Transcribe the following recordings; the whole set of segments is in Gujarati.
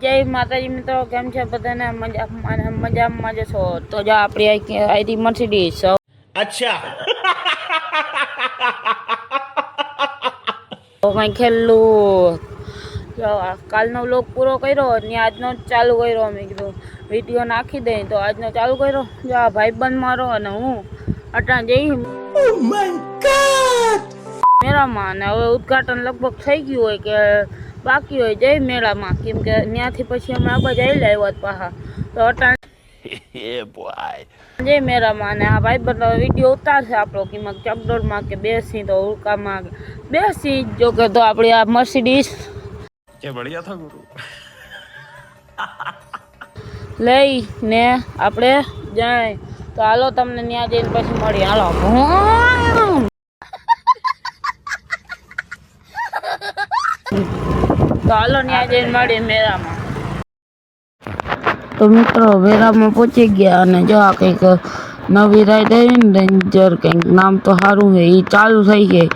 જય માતાજી મિત્રો કેમ છે બધાને? મજા મજામાં જ છો? તો જો આપણી આઈથી મર્સિડીઝ અચ્છા. તો મેં ખેલું કાલનો વ્લોગ પૂરો કર્યો ને આજનો જ ચાલુ કર્યો મેં કીધું વીડિયો નાખી દઈ તો આજનો ચાલુ કર્યો. જો આ ભાઈબંધ મારો અને હું અટાણ જઈ. Oh મેરામાં અને હવે ઉદઘાટન લગભગ થઈ ગયું હોય કે પાકી હોય જય મેળામાં. કેમ કે ત્યાંથી પછી અમે આગળ જઈ લાવ્યા પાહા. તો અટાણ જય મેળામાં અને આ ભાઈ બંધ વીડિયો ઉતારશે આપણો કિંમત ચકડોળમાં કે બેસી તો ઉડકામાં બેસી જો કે તો આપણી આ મર્સિડીસ કે બળિયા થા ગુરુ. લઈને આપણે જાય. તો હાલો તમને ત્યાં જઈને પછી મળી. હાલો. Mm-hmm. તો હાલો ત્યાં જઈને મળીએ મેળામાં. તો મિત્રો, વેરામાં પહોંચી ગયા અને જો આ કંઈક નવી રાઈડ આવી ને રેન્જર કંઈક, નામ તો સારું છે એ ચાલુ થઈ ગઈ.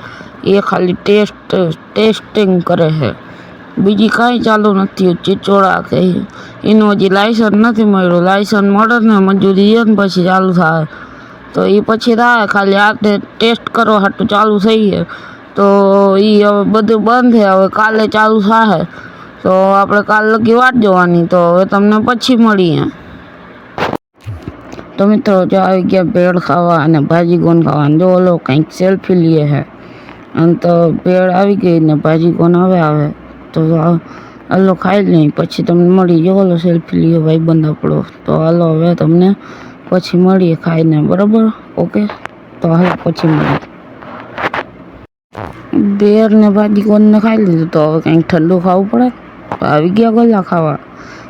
એ ખાલી ટેસ્ટ ટેસ્ટિંગ કરે છે. બીજી કાંઈ ચાલુ નથી ચીચોડા કે એનું હજી લાયસન્સ નથી મળ્યું. લાયસન્સ મળે ને, મંજૂરી દે ને પછી ચાલુ થાય. તો એ પછી થાય, ખાલી આ ટેસ્ટ કરવા હાટું ચાલુ થઈ છે તો એ હવે બધું બંધ છે, હવે કાલે ચાલુ થશે તો આપણે કાલ લગી વાટ જોવાની, તો હવે તમને પછી મળીએ. તો મિત્રો, જો આવી ગયા ભેળ ખાવા અને ભાજી ગોન ખાવા જો ઓલો કંઈક સેલ્ફી લઈએ છે અને તો ભેળ આવી ગઈ ને ભાજી કોણ હવે આવે. તો હાલો ખાઈ લઈ પછી તમને મળી જો ઓલો સેલ્ફી લઈએ ભાઈ બંધ આપણો. તો હાલો હવે તમને પછી મળીએ ખાઈને, બરાબર? ઓકે? તો હાલો પછી મળીએ. બેર ને ભાજી કોણને ખાઈ લીધું તો હવે કંઈક ઠંડુ ખાવું પડે તો આવી ગયા ગોલા ખાવા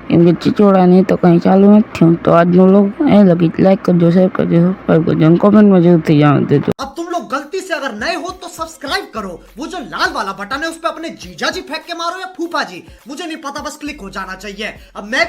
એમ કે ચીચોડા નહીં તો કંઈ ચાલુ નથી થયું તો આજનો લોક એ લગી લાઈક કરજો શેર કરજો સબસ્ક્રાઈબ કરજો અને કોમેન્ટમાં જરૂરથી જાણ દેજો अब तुम लोग गलती से अगर नए हो तो सब्सक्राइब करो वो जो लाल वाला बटन है उस पर अपने जीजा जी फेंक के मारो या फूफा जी मुझे नहीं पता बस क्लिक हो जाना चाहिए अब मैं